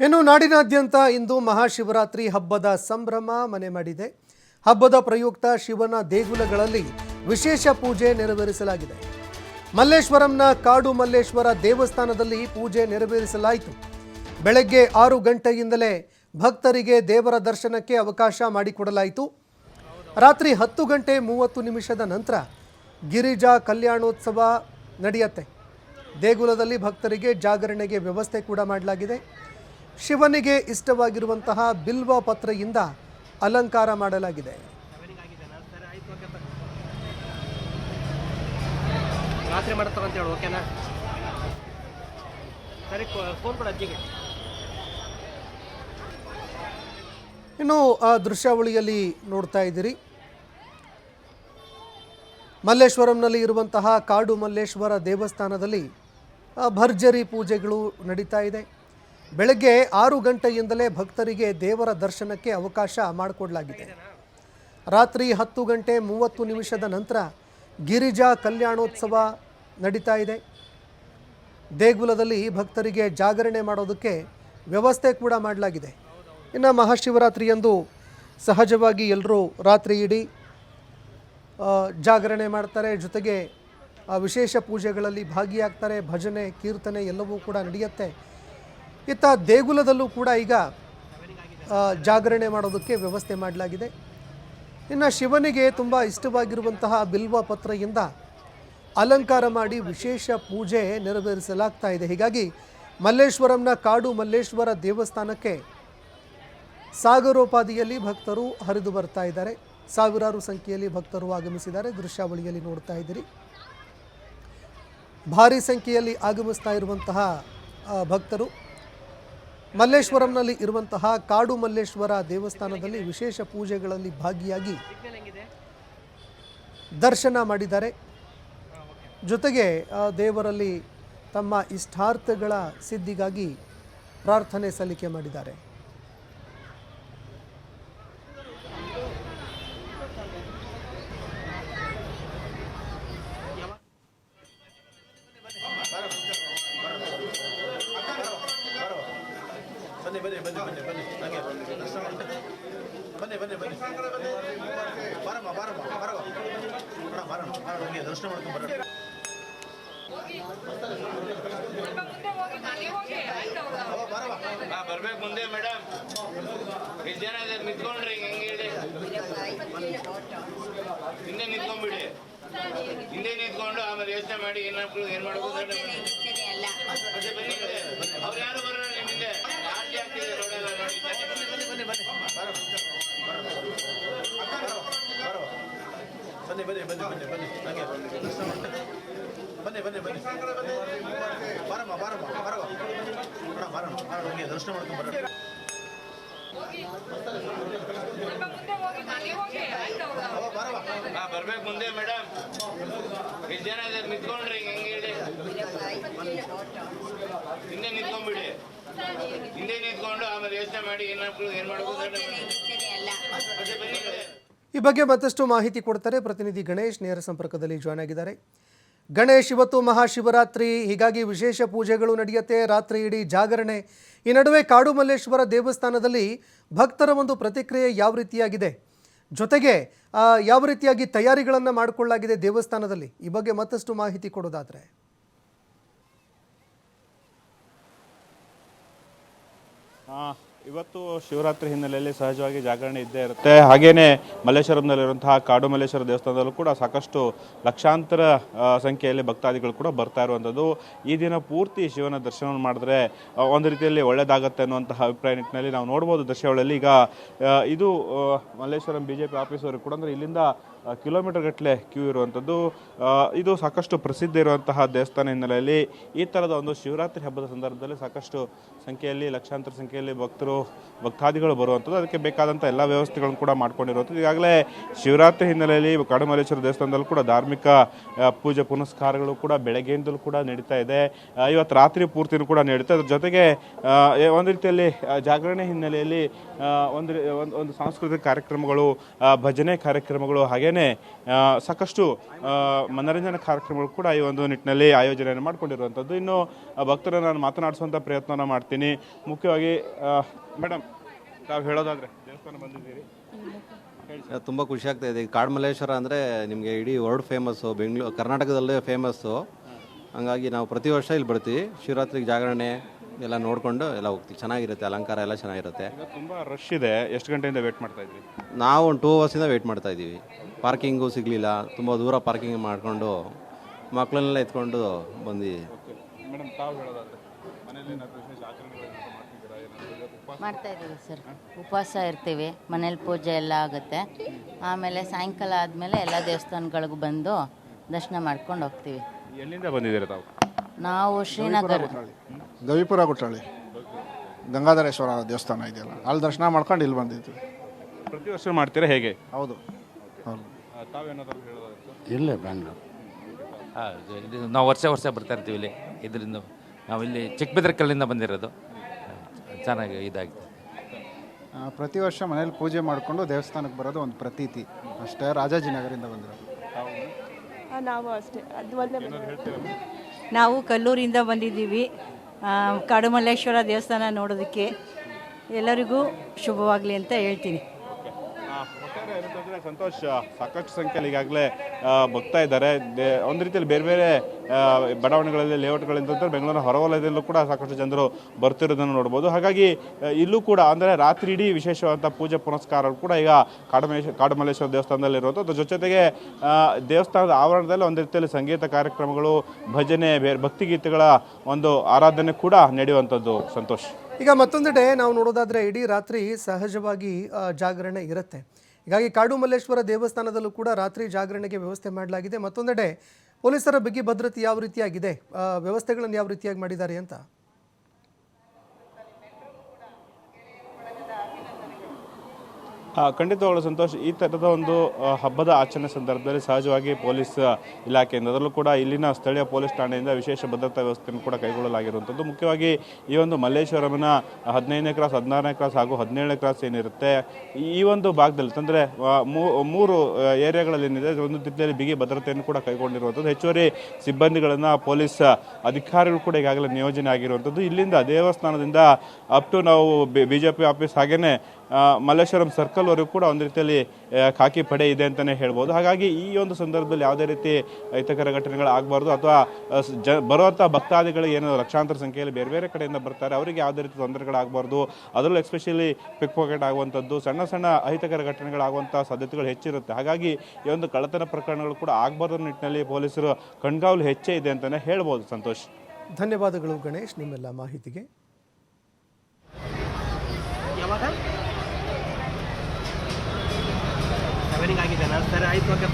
ಇನ್ನು ನಾಡಿನಾದ್ಯಂತ ಇಂದು ಮಹಾಶಿವರಾತ್ರಿ ಹಬ್ಬದ ಸಂಭ್ರಮ ಮನೆ ಮಾಡಿದೆ. ಹಬ್ಬದ ಪ್ರಯುಕ್ತ ಶಿವನ ದೇಗುಲಗಳಲ್ಲಿ ವಿಶೇಷ ಪೂಜೆ ನೆರವೇರಿಸಲಾಗಿದೆ. ಮಲ್ಲೇಶ್ವರಂನ ಕಾಡು ಮಲ್ಲೇಶ್ವರ ದೇವಸ್ಥಾನದಲ್ಲಿ ಪೂಜೆ ನೆರವೇರಿಸಲಾಯಿತು. ಬೆಳಗ್ಗೆ ಆರು ಗಂಟೆಯಿಂದಲೇ ಭಕ್ತರಿಗೆ ದೇವರ ದರ್ಶನಕ್ಕೆ ಅವಕಾಶ ಮಾಡಿಕೊಡಲಾಯಿತು. ರಾತ್ರಿ ಹತ್ತು ಗಂಟೆ ಮೂವತ್ತು ನಿಮಿಷದ ನಂತರ ಗಿರಿಜಾ ಕಲ್ಯಾಣೋತ್ಸವ ನಡೆಯುತ್ತೆ. ದೇಗುಲದಲ್ಲಿ ಭಕ್ತರಿಗೆ ಜಾಗರಣೆಗೆ ವ್ಯವಸ್ಥೆ ಕೂಡ ಮಾಡಲಾಗಿದೆ. ಶಿವನಿಗೆ ಇಷ್ಟವಾಗಿರುವಂತಹ ಬಿಲ್ವ ಪತ್ರೆಯಿಂದ ಅಲಂಕಾರ ಮಾಡಲಾಗಿದೆ. ಇನ್ನು ಆ ದೃಶ್ಯಾವಳಿಯಲ್ಲಿ ನೋಡ್ತಾ ಇದ್ದೀರಿ. ಮಲ್ಲೇಶ್ವರಂನಲ್ಲಿ ಇರುವಂತಹ ಕಾಡು ಮಲ್ಲೇಶ್ವರ ದೇವಸ್ಥಾನದಲ್ಲಿ ಭರ್ಜರಿ ಪೂಜೆಗಳು ನಡೀತಾ ಇದೆ. ಬೆಳಗ್ಗೆ ಆರು ಗಂಟೆಯಿಂದಲೇ ಭಕ್ತರಿಗೆ ದೇವರ ದರ್ಶನಕ್ಕೆ ಅವಕಾಶ ಮಾಡಿಕೊಡಲಾಗಿದೆ. ರಾತ್ರಿ ಹತ್ತು ಗಂಟೆ ಮೂವತ್ತು ನಿಮಿಷದ ನಂತರ ಗಿರಿಜಾ ಕಲ್ಯಾಣೋತ್ಸವ ನಡೀತಾ ಇದೆ. ದೇಗುಲದಲ್ಲಿ ಭಕ್ತರಿಗೆ ಜಾಗರಣೆ ಮಾಡೋದಕ್ಕೆ ವ್ಯವಸ್ಥೆ ಕೂಡ ಮಾಡಲಾಗಿದೆ. ಇನ್ನು ಮಹಾಶಿವರಾತ್ರಿಯಂದು ಸಹಜವಾಗಿ ಎಲ್ಲರೂ ರಾತ್ರಿ ಇಡೀ ಜಾಗರಣೆ ಮಾಡ್ತಾರೆ. ಜೊತೆಗೆ ವಿಶೇಷ ಪೂಜೆಗಳಲ್ಲಿ ಭಾಗಿಯಾಗ್ತಾರೆ. ಭಜನೆ, ಕೀರ್ತನೆ ಎಲ್ಲವೂ ಕೂಡ ನಡೆಯುತ್ತೆ. ಇತ್ತ ದೇಗುಲದಲ್ಲೂ ಕೂಡ ಈಗ ಜಾಗರಣೆ ಮಾಡೋದಕ್ಕೆ ವ್ಯವಸ್ಥೆ ಮಾಡಲಾಗಿದೆ. ಇನ್ನು ಶಿವನಿಗೆ ತುಂಬ ಇಷ್ಟವಾಗಿರುವಂತಹ ಬಿಲ್ವ ಪತ್ರೆಯಿಂದ ಅಲಂಕಾರ ಮಾಡಿ ವಿಶೇಷ ಪೂಜೆ ನೆರವೇರಿಸಲಾಗ್ತಾ ಇದೆ. ಹೀಗಾಗಿ ಮಲ್ಲೇಶ್ವರಂನ ಕಾಡು ಮಲ್ಲೇಶ್ವರ ದೇವಸ್ಥಾನಕ್ಕೆ ಸಾಗರೋಪಾದಿಯಲ್ಲಿ ಭಕ್ತರು ಹರಿದು ಬರ್ತಾ ಇದ್ದಾರೆ. ಸಾವಿರಾರು ಸಂಖ್ಯೆಯಲ್ಲಿ ಭಕ್ತರು ಆಗಮಿಸಿದ್ದಾರೆ. ದೃಶ್ಯಾವಳಿಯಲ್ಲಿ ನೋಡ್ತಾ ಇದ್ದೀರಿ. ಭಾರಿ ಸಂಖ್ಯೆಯಲ್ಲಿ ಆಗಮಿಸ್ತಾ ಇರುವಂತಹ ಭಕ್ತರು ಮಲ್ಲೇಶ್ವರಂನಲ್ಲಿ ಇರುವಂತಹ ಕಾಡು ಮಲ್ಲೇಶ್ವರ ದೇವಸ್ಥಾನದಲ್ಲಿ ವಿಶೇಷ ಪೂಜೆಗಳಲ್ಲಿ ಭಾಗಿಯಾಗಿ ದರ್ಶನ ಮಾಡಿದ್ದಾರೆ. ಜೊತೆಗೆ ದೇವರಲ್ಲಿ ತಮ್ಮ ಇಷ್ಟಾರ್ಥಗಳ ಸಿದ್ಧಿಗಾಗಿ ಪ್ರಾರ್ಥನೆ ಸಲ್ಲಿಕೆ ಮಾಡಿದ್ದಾರೆ. ಬಾರಮ್ಮ, ಬರಮ್ಮ ಬರವ ಬರಮ್ಮ, ಬಾರಮ್ಮ ದರ್ಶನ ಮಾಡ್ಕೊಂಡು ಬರೋಣ ಬರ್ಬೇಕು ಮುಂದೆ, ಮೇಡಮ್. ಇಷ್ಟು ಜನ ನಿಂತ್ಕೊಂಡ್ರಿ, ಹೆಂಗೆ ಹೇಳಿ. ಹಿಂದೆ ನಿಂತ್ಕೊಂಡ್ಬಿಡಿ. ಹಿಂದೆ ನಿಂತ್ಕೊಂಡು ಆಮೇಲೆ ಯೋಚನೆ ಮಾಡಿ ಏನ್ ಮಾಡ್ಬೇಕು, ಏನ್ ಮಾಡ್ಬೋದು ಅವ್ರು ಯಾರು ಬರೋಣ ನಿಮ್ ಹಿಂದೆ ಆರ್ತಿ ಆಗ್ತಿದೆ ನೋಡಿ ಬನ್ನಿ ಬನ್ನಿ ಬನ್ನಿ ಬನ್ನಿ ಬನ್ನಿ. ಹಾಗೆ. ಬನ್ನಿ ಬನ್ನಿ ಬನ್ನಿ. ಬಾರಮ್ಮ ಬಾರಮ್ಮ ಬರವ ಅಣ್ಣ ಬಾರಮ್ಮ ಬಾರ ಹಂಗೆ ದರ್ಶನ ಮಾಡ್ಕೊಂಡು ಬರೋಣ. ಬರ್ಬೇಕು ಮುಂದೆ ಮೇಡಮ್ ಇಷ್ಟು ಜನ ನಿಂತ್ಕೊಂಡ್ರಿ ಹೆಂಗೆ ಹೇಳಿ. ಹಿಂದೆ ನಿಂತ್ಕೊಂಡ್ಬಿಡಿ. ಹಿಂದೆ ನಿಂತ್ಕೊಂಡು ಆಮೇಲೆ ಯೋಚನೆ ಮಾಡಿ ಏನ್ ಮಾಡ್ಬೇಕು ಏನ್ ಮಾಡ್ಬೋದು ಬನ್ನಿ. ಈ ಬಗ್ಗೆ ಮತ್ತಷ್ಟು ಮಾಹಿತಿ ಕೊಡ್ತಾರೆ ಪ್ರತಿನಿಧಿ ಗಣೇಶ್. ನೇರ ಸಂಪರ್ಕದಲ್ಲಿ ಜಾಯ್ನ್ ಆಗಿದ್ದಾರೆ. ಗಣೇಶ್ ಇವತ್ತು ಮಹಾಶಿವರಾತ್ರಿ. ಹೀಗಾಗಿ ವಿಶೇಷ ಪೂಜೆಗಳು ನಡೆಯುತ್ತೆ. ರಾತ್ರಿ ಇಡೀ ಜಾಗರಣೆ. ಈ ನಡುವೆ ಕಾಡು ಮಲ್ಲೇಶ್ವರ ದೇವಸ್ಥಾನದಲ್ಲಿ ಭಕ್ತರ ಒಂದು ಪ್ರತಿಕ್ರಿಯೆ ಯಾವ ರೀತಿಯಾಗಿದೆ? ಜೊತೆಗೆ ಯಾವ ರೀತಿಯಾಗಿ ತಯಾರಿಗಳನ್ನು ಮಾಡಿಕೊಳ್ಳಲಾಗಿದೆ ದೇವಸ್ಥಾನದಲ್ಲಿ? ಈ ಬಗ್ಗೆ ಮತ್ತಷ್ಟು ಮಾಹಿತಿ ಕೊಡೋದಾದರೆ. ಆ, ಇವತ್ತು ಶಿವರಾತ್ರಿ ಹಿನ್ನೆಲೆಯಲ್ಲಿ ಸಹಜವಾಗಿ ಜಾಗರಣೆ ಇದ್ದೇ ಇರುತ್ತೆ. ಹಾಗೇನೆ ಮಲ್ಲೇಶ್ವರಂನಲ್ಲಿರುವಂತಹ ಕಾಡು ಮಲ್ಲೇಶ್ವರ ದೇವಸ್ಥಾನದಲ್ಲೂ ಕೂಡ ಸಾಕಷ್ಟು ಲಕ್ಷಾಂತರ ಸಂಖ್ಯೆಯಲ್ಲಿ ಭಕ್ತಾದಿಗಳು ಕೂಡ ಬರ್ತಾ ಇರುವಂಥದ್ದು. ಈ ದಿನ ಪೂರ್ತಿ ಶಿವನ ದರ್ಶನ ಮಾಡಿದ್ರೆ ಒಂದು ರೀತಿಯಲ್ಲಿ ಒಳ್ಳೆಯದಾಗತ್ತೆ ಅನ್ನುವಂತಹ ಅಭಿಪ್ರಾಯ ನಿಟ್ಟಿನಲ್ಲಿ ನಾವು ನೋಡ್ಬೋದು ದೃಶ್ಯಗಳಲ್ಲಿ ಈಗ ಇದು ಮಲ್ಲೇಶ್ವರಂ ಬಿ ಜೆ ಪಿ ಆಫೀಸವರು ಕೂಡ ಅಂದರೆ ಇಲ್ಲಿಂದ ಕಿಲೋಮೀಟರ್ ಗಟ್ಟಲೆ ಕ್ಯೂ ಇರುವಂಥದ್ದು. ಇದು ಸಾಕಷ್ಟು ಪ್ರಸಿದ್ಧ ಇರುವಂತಹ ದೇವಸ್ಥಾನ ಹಿನ್ನೆಲೆಯಲ್ಲಿ ಈ ಥರದ ಒಂದು ಶಿವರಾತ್ರಿ ಹಬ್ಬದ ಸಂದರ್ಭದಲ್ಲಿ ಸಾಕಷ್ಟು ಸಂಖ್ಯೆಯಲ್ಲಿ, ಲಕ್ಷಾಂತರ ಸಂಖ್ಯೆಯಲ್ಲಿ ಭಕ್ತರು, ಭಕ್ತಾದಿಗಳು ಬರುವಂಥದ್ದು. ಅದಕ್ಕೆ ಬೇಕಾದಂಥ ಎಲ್ಲ ವ್ಯವಸ್ಥೆಗಳನ್ನು ಕೂಡ ಮಾಡ್ಕೊಂಡಿರುವಂಥದ್ದು. ಈಗಾಗಲೇ ಶಿವರಾತ್ರಿ ಹಿನ್ನೆಲೆಯಲ್ಲಿ ಕಾಡುಮಲ್ಲೇಶ್ವರ ದೇವಸ್ಥಾನದಲ್ಲೂ ಕೂಡ ಧಾರ್ಮಿಕ ಪೂಜೆ ಪುನಸ್ಕಾರಗಳು ಕೂಡ ಬೆಳಗ್ಗೆಯಿಂದಲೂ ಕೂಡ ನಡೀತಾ ಇದೆ. ಇವತ್ತು ರಾತ್ರಿ ಪೂರ್ತಿನೂ ಕೂಡ ನಡೀತಾ ಅದ್ರ ಜೊತೆಗೆ ಒಂದು ರೀತಿಯಲ್ಲಿ ಜಾಗರಣೆ ಹಿನ್ನೆಲೆಯಲ್ಲಿ ಒಂದು ಒಂದು ಸಾಂಸ್ಕೃತಿಕ ಕಾರ್ಯಕ್ರಮಗಳು ಭಜನೆ ಕಾರ್ಯಕ್ರಮಗಳು ಹಾಗೇನೆ ಆ, ಸಾಕಷ್ಟು ಮನೋರಂಜನಾ ಕಾರ್ಯಕ್ರಮಗಳು ಕೂಡ ಈ ಒಂದು ನಿಟ್ಟಿನಲ್ಲಿ ಆಯೋಜನೆಯನ್ನು ಮಾಡಿಕೊಂಡಿರುವಂಥದ್ದು. ಇನ್ನು ಭಕ್ತರನ್ನು ನಾನು ಮಾತನಾಡಿಸುವಂಥ ಪ್ರಯತ್ನನ ಮಾಡ್ತೀನಿ. ಮುಖ್ಯವಾಗಿ ಮೇಡಮ್ ತಾವು ಹೇಳೋದಾದ್ರೆ ದೇವಸ್ಥಾನ ಬಂದಿದ್ದೀರಿ. ತುಂಬ ಖುಷಿ ಆಗ್ತಾ ಇದೆ. ಕಾಡ್ಮಲ್ಲೇಶ್ವರ ಅಂದರೆ ನಿಮಗೆ ಇಡೀ ವರ್ಲ್ಡ್ ಫೇಮಸ್ಸು ಬೆಂಗಳೂರು ಕರ್ನಾಟಕದಲ್ಲೇ ಫೇಮಸ್ಸು ಹಂಗಾಗಿ ನಾವು ಪ್ರತಿ ವರ್ಷ ಇಲ್ಲಿ ಬರ್ತೀವಿ. ಶಿವರಾತ್ರಿಗೆ ಜಾಗರಣೆ ಎಲ್ಲ ನೋಡಿಕೊಂಡು ಎಲ್ಲ ಹೋಗ್ತೀವಿ. ಚೆನ್ನಾಗಿರುತ್ತೆ ಅಲಂಕಾರ ಎಲ್ಲ ಚೆನ್ನಾಗಿರುತ್ತೆ. ತುಂಬ ರಶ್ ಇದೆ. ಎಷ್ಟು ಗಂಟೆಯಿಂದ ವೇಟ್ ಮಾಡ್ತಾ ಇದ್ರಿ? ನಾವು ಒಂದು ಟೂ ಅವರ್ಸಿಂದ ವೇಟ್ ಮಾಡ್ತಾ ಇದ್ದೀವಿ. ಪಾರ್ಕಿಂಗು ಸಿಗಲಿಲ್ಲ. ತುಂಬ ದೂರ ಪಾರ್ಕಿಂಗ್ ಮಾಡಿಕೊಂಡು ಮಕ್ಕಳನ್ನೆಲ್ಲ ಎತ್ಕೊಂಡು ಬಂದು ಮೇಡಮ್ ತಾವು ಹೇಳೋದಾದ್ರೆ ಮನೇಲಿ ಏನಾದರೂ ವಿಶೇಷ ಆಚರಣೆಗಳನ್ನ ಮಾಡ್ತಿದ್ದೀರಾ? ಏನಾದರೂ ಇವತ್ತು ಉಪವಾಸ ಮಾಡ್ತಾ ಇದ್ದೀವಿ ಸರ್. ಉಪವಾಸ ಇರ್ತೀವಿ. ಮನೇಲಿ ಪೂಜೆ ಎಲ್ಲ ಆಗುತ್ತೆ. ಆಮೇಲೆ ಸಾಯಂಕಾಲ ಆದಮೇಲೆ ಎಲ್ಲ ದೇವಸ್ಥಾನಗಳಿಗೂ ಬಂದು ದರ್ಶನ ಮಾಡ್ಕೊಂಡು ಹೋಗ್ತೀವಿ. ಎಲ್ಲಿಂದ ಬಂದಿದ್ದೀರಾ ತಾವು? ನಾವು ಶ್ರೀನಗರ ಗವಿಪುರ ಗುಟ್ಟಾಳಿ. ಗಂಗಾಧರೇಶ್ವರ ದೇವಸ್ಥಾನ ಇದೆಯಲ್ಲ. ಅಲ್ಲಿ ದರ್ಶನ ಮಾಡ್ಕೊಂಡು ಇಲ್ಲಿ ಬಂದಿದ್ವಿ. ಪ್ರತಿ ವರ್ಷ ಮಾಡ್ತೀರಾ ಹೇಗೆ? ಹೌದು. ಹೌದು ತಾವೇನಾದರೂ ಇಲ್ಲೇ ಬ್ಯಾಂಗ್ಳೂರು ಹೌದು ಇದು ನಾವು ವರ್ಷ ವರ್ಷ ಬರ್ತಾ ಇರ್ತೀವಿ ಇಲ್ಲಿ. ಇದರಿಂದ ನಾವು ಇಲ್ಲಿ ಚಿಕ್ಕಬಿದ್ರಕಲ್ಲಿಂದ ಬಂದಿರೋದು. ಚೆನ್ನಾಗಿ ಇದಾಗಿದೆ ಪ್ರತಿ ವರ್ಷ ಮನೇಲಿ ಪೂಜೆ ಮಾಡಿಕೊಂಡು ದೇವಸ್ಥಾನಕ್ಕೆ ಬರೋದು ಒಂದು ಪ್ರತೀತಿ. ಅಷ್ಟೇ ರಾಜಾಜಿನಗರಿಂದ ಬಂದಿರೋದು. ನಾವು ಅಷ್ಟೇ ಅದು ಒಂದೇ ನಾವು ಕಲ್ಲೂರಿಂದ ಬಂದಿದ್ದೀವಿ. ಕಾಡುಮಲ್ಲೇಶ್ವರ ದೇವಸ್ಥಾನ ನೋಡೋದಕ್ಕೆ. ಎಲ್ಲರಿಗೂ ಶುಭವಾಗಲಿ ಅಂತ ಹೇಳ್ತೀನಿ. ಏನಂತಂದ್ರೆ ಸಂತೋಷ್. ಸಾಕಷ್ಟು ಸಂಖ್ಯೆಯಲ್ಲಿ ಈಗಾಗಲೇ ಬಗ್ತಾ ಇದ್ದಾರೆ. ಒಂದು ರೀತಿಯಲ್ಲಿ ಬೇರೆ ಬೇರೆ ಬಡಾವಣೆಗಳಲ್ಲಿ ಲೇಔಟ್ಗಳಿಂದ ಬೆಂಗಳೂರಿನ ಹೊರವಲಯದಲ್ಲೂ ಕೂಡ ಸಾಕಷ್ಟು ಜನರು ಬರ್ತಿರೋದನ್ನು ನೋಡ್ಬೋದು. ಹಾಗಾಗಿ ಇಲ್ಲೂ ಕೂಡ, ಅಂದರೆ ರಾತ್ರಿ ಇಡೀ ವಿಶೇಷವಾದಂಥ ಪೂಜೆ ಪುನಸ್ಕಾರ ಕೂಡ ಈಗ ಕಾಡುಮಲ್ಲೇಶ್ವರ ಕಾಡುಮಲ್ಲೇಶ್ವರ ದೇವಸ್ಥಾನದಲ್ಲಿ ಅದ್ರ ಜೊತೆಗೆ ದೇವಸ್ಥಾನದ ಆವರಣದಲ್ಲಿ ಒಂದು ರೀತಿಯಲ್ಲಿ ಸಂಗೀತ ಕಾರ್ಯಕ್ರಮಗಳು, ಭಜನೆ ಬೇರೆ ಭಕ್ತಿಗೀತೆಗಳ ಒಂದು ಆರಾಧನೆ ಕೂಡ ನಡೆಯುವಂಥದ್ದು. ಸಂತೋಷ್. ಈಗ ಮತ್ತೊಂದೆಡೆ ನಾವು ನೋಡೋದಾದ್ರೆ ಇಡೀ ರಾತ್ರಿ ಸಹಜವಾಗಿ ಜಾಗರಣೆ ಇರುತ್ತೆ. ಹೀಗಾಗಿ ಕಾಡು ಮಲ್ಲೇಶ್ವರ ದೇವಸ್ಥಾನದಲ್ಲೂ ಕೂಡ ರಾತ್ರಿ ಜಾಗರಣೆಗೆ ವ್ಯವಸ್ಥೆ ಮಾಡಲಾಗಿದೆ. ಮತ್ತೊಂದೆಡೆ ಪೊಲೀಸರ ಬಿಗಿ ಭದ್ರತೆ ಯಾವ ರೀತಿಯಾಗಿದೆ? ವ್ಯವಸ್ಥೆಗಳನ್ನು ಯಾವ ರೀತಿಯಾಗಿ ಮಾಡಿದ್ದಾರೆ ಅಂತ? ಖಂಡಿತವಾಗ್ಲೂ ಸಂತೋಷ್. ಈ ಥರದ ಒಂದು ಹಬ್ಬದ ಆಚರಣೆ ಸಂದರ್ಭದಲ್ಲಿ ಸಹಜವಾಗಿ ಪೊಲೀಸ್ ಇಲಾಖೆಯಿಂದ ಅದರಲ್ಲೂ ಕೂಡ ಇಲ್ಲಿನ ಸ್ಥಳೀಯ ಪೊಲೀಸ್ ಠಾಣೆಯಿಂದ ವಿಶೇಷ ಭದ್ರತಾ ವ್ಯವಸ್ಥೆಯನ್ನು ಕೂಡ ಕೈಗೊಳ್ಳಲಾಗಿರುವಂಥದ್ದು. ಮುಖ್ಯವಾಗಿ ಈ ಒಂದು ಮಲ್ಲೇಶ್ವರಮನ ಹದಿನೈದನೇ ಕ್ರಾಸ್ ಹದಿನಾರನೇ ಕ್ರಾಸ್ ಹಾಗೂ ಹದಿನೇಳನೇ ಕ್ರಾಸ್ ಏನಿರುತ್ತೆ ಈ ಒಂದು ಭಾಗದಲ್ಲಿ ಅಂದರೆ ಮೂರು ಏರಿಯಾಗಳಲ್ಲಿ ಏನಿದೆ ಒಂದು ರೀತಿಯಲ್ಲಿ ಬಿಗಿ ಭದ್ರತೆಯನ್ನು ಕೂಡ ಕೈಗೊಂಡಿರುವಂಥದ್ದು. ಹೆಚ್ಚುವರಿ ಸಿಬ್ಬಂದಿಗಳನ್ನು ಪೊಲೀಸ್ ಅಧಿಕಾರಿಗಳು ಕೂಡ ಈಗಾಗಲೇ ನಿಯೋಜನೆ ಆಗಿರುವಂಥದ್ದು. ಇಲ್ಲಿಂದ ದೇವಸ್ಥಾನದಿಂದ ಅಪ್ ಟು ನಾವು ಬಿ ಜೆ ಪಿ ಆಫೀಸ್ ಹಾಗೇನೆ ಆ, ಮಲ್ಲೇಶ್ವರಂ ಸರ್ಕಲ್ವರೆಗೂ ಕೂಡ ಒಂದು ರೀತಿಯಲ್ಲಿ ಖಾಕಿ ಪಡೆ ಇದೆ ಅಂತಲೇ ಹೇಳ್ಬೋದು. ಹಾಗಾಗಿ ಈ ಒಂದು ಸಂದರ್ಭದಲ್ಲಿ ಯಾವುದೇ ರೀತಿ ಅಹಿತಕರ ಘಟನೆಗಳು ಆಗಬಾರ್ದು ಅಥವಾ ಜ ಬರುವಂಥ ಭಕ್ತಾದಿಗಳು ಏನು ಲಕ್ಷಾಂತರ ಸಂಖ್ಯೆಯಲ್ಲಿ ಬೇರೆ ಬೇರೆ ಕಡೆಯಿಂದ ಬರ್ತಾರೆ, ಅವರಿಗೆ ಯಾವುದೇ ರೀತಿ ತೊಂದರೆಗಳಾಗಬಾರ್ದು ಅದರಲ್ಲೂ ಎಸ್ಪೆಷಲಿ ಪಿಕ್ ಪಾಕೆಟ್ ಆಗುವಂಥದ್ದು, ಸಣ್ಣ ಸಣ್ಣ ಅಹಿತಕರ ಘಟನೆಗಳಾಗುವಂಥ ಸಾಧ್ಯತೆಗಳು ಹೆಚ್ಚಿರುತ್ತೆ. ಹಾಗಾಗಿ ಈ ಒಂದು ಕಳ್ಳತನ ಪ್ರಕರಣಗಳು ಕೂಡ ಆಗಬಾರ್ದು ನಿಟ್ಟಿನಲ್ಲಿ ಪೊಲೀಸರು ಕಣ್ಗಾವಲು ಹೆಚ್ಚೇ ಇದೆ ಅಂತಲೇ ಹೇಳ್ಬೋದು ಸಂತೋಷ್. ಧನ್ಯವಾದಗಳು ಗಣೇಶ್, ನಿಮ್ಮೆಲ್ಲ ಮಾಹಿತಿಗೆ. ಸರಿ ಆಯ್ತು ಓಕೆ